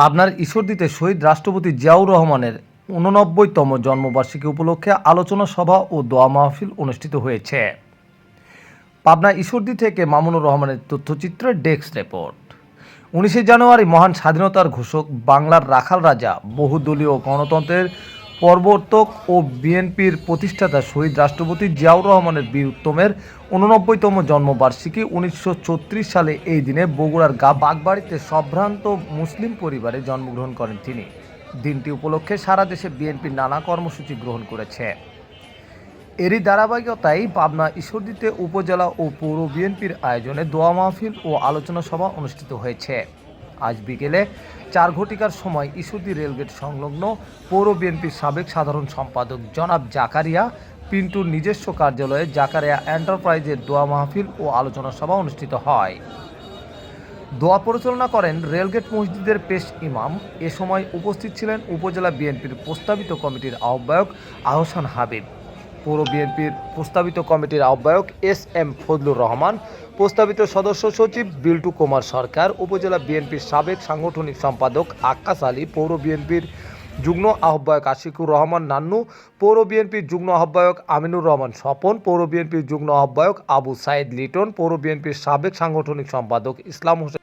পাবনার ঈশ্বরদীতে শহীদ রাষ্ট্রপতি জিয়াউর রহমানের উননব্বইতম জন্মবার্ষিকী উপলক্ষে আলোচনা সভা ও দোয়া মাহফিল অনুষ্ঠিত হয়েছে। পাবনা ঈশ্বরদী থেকে মামুনুর রহমানের তথ্যচিত্রের ডেস্ক রিপোর্ট। উনিশে জানুয়ারি মহান স্বাধীনতার ঘোষক বাংলার রাখাল রাজা, বহুদলীয় গণতন্ত্রের প্রবর্তক ও বিএনপির প্রতিষ্ঠাতা শহীদ রাষ্ট্রপতি জিয়াউর রহমানের বীর উত্তমের উননব্বইতম জন্মবার্ষিকী উনিশশো চৌত্রিশ সালে এই দিনে বগুড়ার গা বাগবাড়িতে সম্ভ্রান্ত মুসলিম পরিবারে জন্মগ্রহণ করেন তিনি। দিনটি উপলক্ষে সারা দেশে বিএনপির নানা কর্মসূচি গ্রহণ করেছে। এরই ধারাবাহিকতায় পাবনা ঈশ্বরদীতে উপজেলা ও পৌর বিএনপির আয়োজনে দোয়া মাহফিল ও আলোচনা সভা অনুষ্ঠিত হয়েছে। আজ বিকেলে চার ঘটিকার সময় ঈশ্বরদী রেলগেট সংলগ্ন পৌর বিএনপির সাবেক সাধারণ সম্পাদক জনাব জাকারিয়া পিন্টুর নিজস্ব কার্যালয়ে জাকারিয়া এন্টারপ্রাইজের দোয়া মাহফিল ও আলোচনা সভা অনুষ্ঠিত হয়। দোয়া পরিচালনা করেন রেলগেট মসজিদের পেশ ইমাম। এ সময় উপস্থিত ছিলেন উপজেলা বিএনপির প্রস্তাবিত কমিটির আহ্বায়ক আহসান হাবিব। পৌর বিএনপির প্রস্তাবিত কমিটির আহ্বায়ক এস এম ফজলুর রহমান, প্রস্তাবিত সদস্য সচিব বিল্টু কুমার সরকার, উপজেলা বিএনপির সাবেক সাংগঠনিক সম্পাদক আক্কাস আলী, পৌর বিএনপির যুগ্ম আহ্বায়ক আশিকুর রহমান নান্নু, পৌর বিএনপির যুগ্ম আহ্বায়ক আমিনুর রহমান স্বপন, পৌর বিএনপির যুগ্ম আহ্বায়ক আবু সাইদ লিটন, পৌর বিএনপির সাবেক সাংগঠনিক সম্পাদক ইসলাম হোসেন